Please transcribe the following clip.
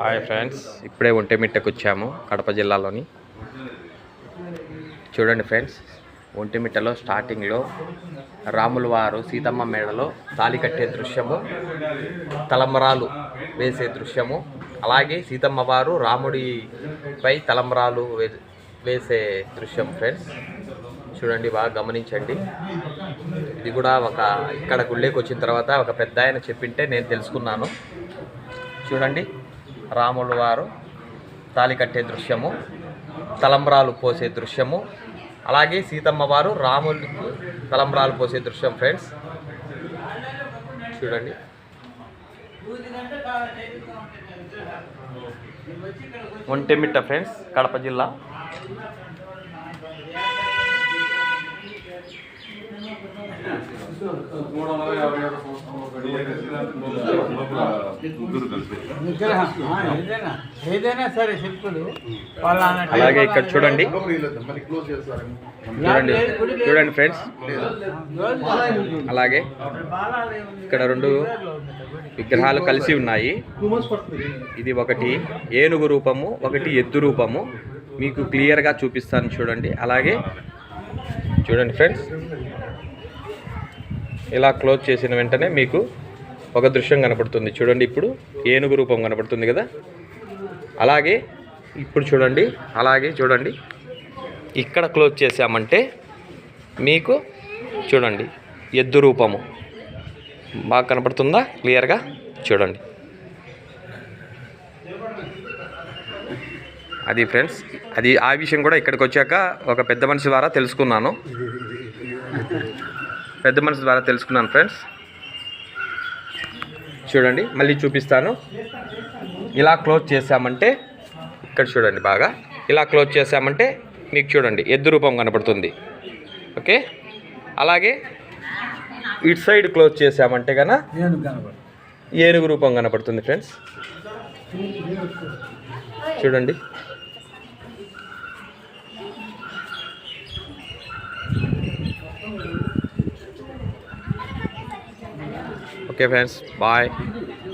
Hi friends ఇప్పుడే ఒంటిమిట్టకు వచ్చాము కడప జిల్లాలోని. చూడండి ఫ్రెండ్స్ ఒంటిమిట్టలో స్టార్టింగ్లో రాముల వారు సీతమ్మ మేడలో తాళి కట్టే దృశ్యము తలంబరాలు వేసే దృశ్యము అలాగే సీతమ్మ వారు రాముడిపై తలంబరాలు వే- వేసే దృశ్యం ఫ్రెండ్స్. చూడండి బాగా గమనించండి. ఇది కూడా ఒక ఇక్కడ గుళ్ళేకి వచ్చిన తర్వాత ఒక పెద్ద ఆయన చెప్పింటే నేను తెలుసుకున్నాను. చూడండి. రాముల వారు తాలి కట్టే దృశ్యము తలంబ్రాలు పోసే దృశ్యము అలాగే సీతమ్మ వారు రాములకు తలంబ్రాలు పోసే దృశ్యం ఫ్రెండ్స్. చూడండి. ఒంటెమిట్ట ఫ్రెండ్స్ కడప జిల్లా. ఏదైనా సరే శిల్పులు అలాగే ఇక్కడ చూడండి. చూడండి. చూడండి ఫ్రెండ్స్ అలాగే ఇక్కడ రెండు విగ్రహాలు కలిసి ఉన్నాయి. ఇది ఒకటి ఏనుగు రూపము ఒకటి ఎద్దు రూపము. మీకు క్లియర్గా చూపిస్తాను చూడండి. అలాగే చూడండి ఫ్రెండ్స్ ఇలా క్లోజ్ చేసిన వెంటనే మీకు ఒక దృశ్యం కనపడుతుంది. చూడండి ఇప్పుడు ఏనుగు రూపం కనపడుతుంది కదా? అలాగే ఇప్పుడు చూడండి అలాగే చూడండి. ఇక్కడ క్లోజ్ చేసామంటే మీకు చూడండి ఎద్దు రూపము. బాగా కనపడుతుందా? క్లియర్గా? చూడండి. అది ఫ్రెండ్స్ అది ఆ విషయం కూడా ఇక్కడికి వచ్చాక ఒక పెద్ద మనిషి ద్వారా తెలుసుకున్నాను. పెద్ద మనిషి ద్వారా తెలుసుకున్నాను ఫ్రెండ్స్ చూడండి మళ్ళీ చూపిస్తాను. ఇలా క్లోజ్ చేసామంటే ఇక్కడ చూడండి బాగా. ఇలా క్లోజ్ చేసామంటే మీకు చూడండి ఎద్దు రూపం కనపడుతుంది. ఓకే? అలాగే ఇటు సైడ్ క్లోజ్ చేసామంటే కన ఏనుగు రూపం కనపడుతుంది ఫ్రెండ్స్ చూడండి. Okay friends bye